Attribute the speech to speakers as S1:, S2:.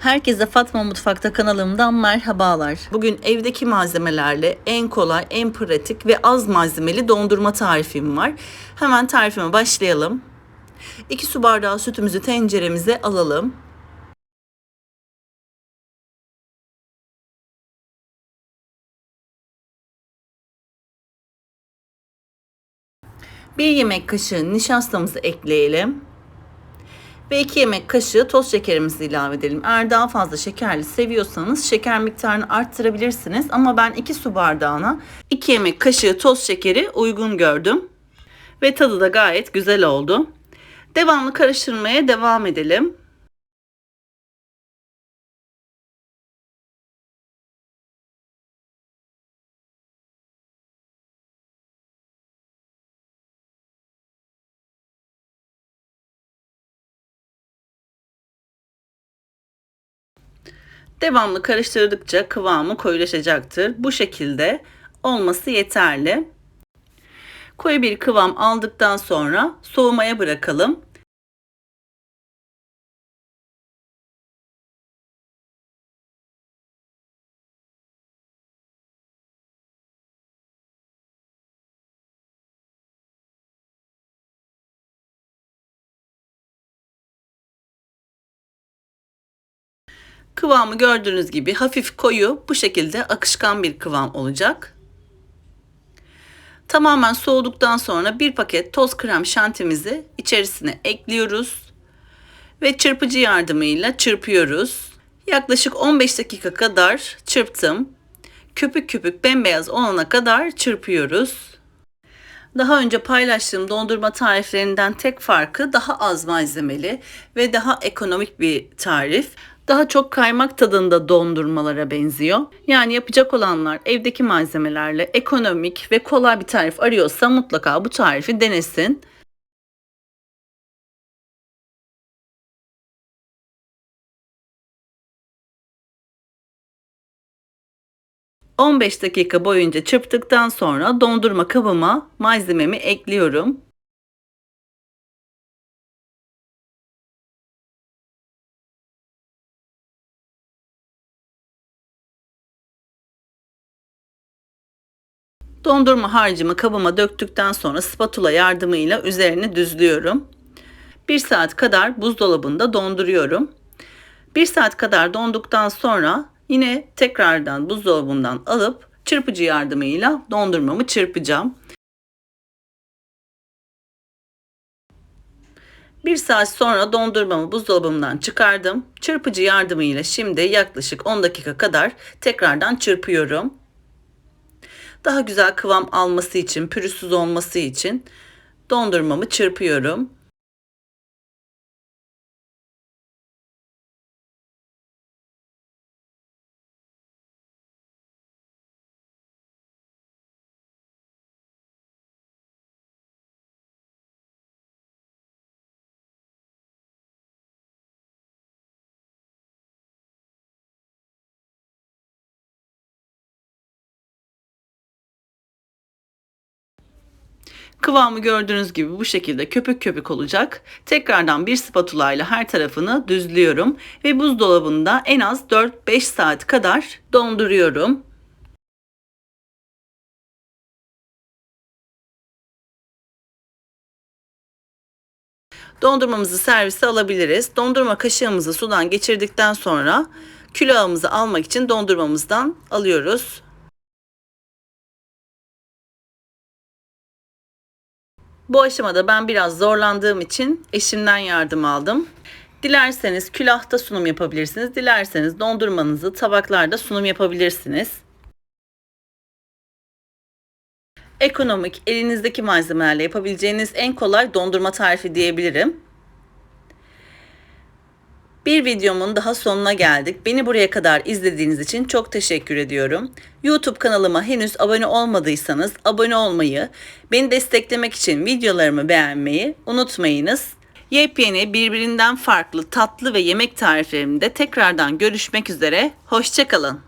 S1: Herkese Fatma Mutfak'ta kanalımdan merhabalar. Bugün evdeki malzemelerle en kolay, en pratik ve az malzemeli dondurma tarifim var. Hemen tarifime başlayalım. 2 su bardağı sütümüzü tenceremize alalım. Bir yemek kaşığı nişastamızı ekleyelim. Ve 2 yemek kaşığı toz şekerimizi ilave edelim. Eğer daha fazla şekerli seviyorsanız şeker miktarını arttırabilirsiniz. Ama ben 2 su bardağına 2 yemek kaşığı toz şekeri uygun gördüm. Ve tadı da gayet güzel oldu. Devamlı karıştırmaya devam edelim. Devamlı karıştırdıkça kıvamı koyulaşacaktır. Bu şekilde olması yeterli. Koyu bir kıvam aldıktan sonra soğumaya bırakalım. Kıvamı gördüğünüz gibi hafif koyu bu şekilde akışkan bir kıvam olacak. Tamamen soğuduktan sonra bir paket toz krem şantimizi içerisine ekliyoruz ve çırpıcı yardımıyla çırpıyoruz. Yaklaşık 15 dakika kadar çırptım. Köpük köpük bembeyaz olana kadar çırpıyoruz. Daha önce paylaştığım dondurma tariflerinden tek farkı daha az malzemeli ve daha ekonomik bir tarif daha çok kaymak tadında dondurmalara benziyor. Yani yapacak olanlar evdeki malzemelerle ekonomik ve kolay bir tarif arıyorsa mutlaka bu tarifi denesin. ...15 dakika boyunca çırptıktan sonra dondurma kabıma malzememi ekliyorum. Dondurma harcımı kabıma döktükten sonra spatula yardımıyla üzerine düzlüyorum. 1 saat kadar buzdolabında donduruyorum. 1 saat kadar donduktan sonra yine tekrardan buzdolabından alıp çırpıcı yardımıyla dondurmamı çırpacağım. 1 saat sonra dondurmamı buzdolabımdan çıkardım. Çırpıcı yardımıyla şimdi yaklaşık 10 dakika kadar tekrardan çırpıyorum daha güzel kıvam alması için, pürüzsüz olması için dondurmamı çırpıyorum. Kıvamı gördüğünüz gibi bu şekilde köpük köpük olacak. Tekrardan bir spatula ile her tarafını düzlüyorum ve buzdolabında en az 4-5 saat kadar donduruyorum. Dondurmamızı servise alabiliriz. Dondurma kaşığımızı sudan geçirdikten sonra külahımızı almak için dondurmamızdan alıyoruz. Bu aşamada ben biraz zorlandığım için eşimden yardım aldım. Dilerseniz külahta sunum yapabilirsiniz. Dilerseniz dondurmanızı tabaklarda sunum yapabilirsiniz. Ekonomik, elinizdeki malzemelerle yapabileceğiniz en kolay dondurma tarifi diyebilirim. Bir videomun daha sonuna geldik. Beni buraya kadar izlediğiniz için çok teşekkür ediyorum. YouTube kanalıma henüz abone olmadıysanız abone olmayı, beni desteklemek için videolarımı beğenmeyi unutmayınız. Yepyeni birbirinden farklı tatlı ve yemek tariflerimde tekrardan görüşmek üzere. Hoşçakalın.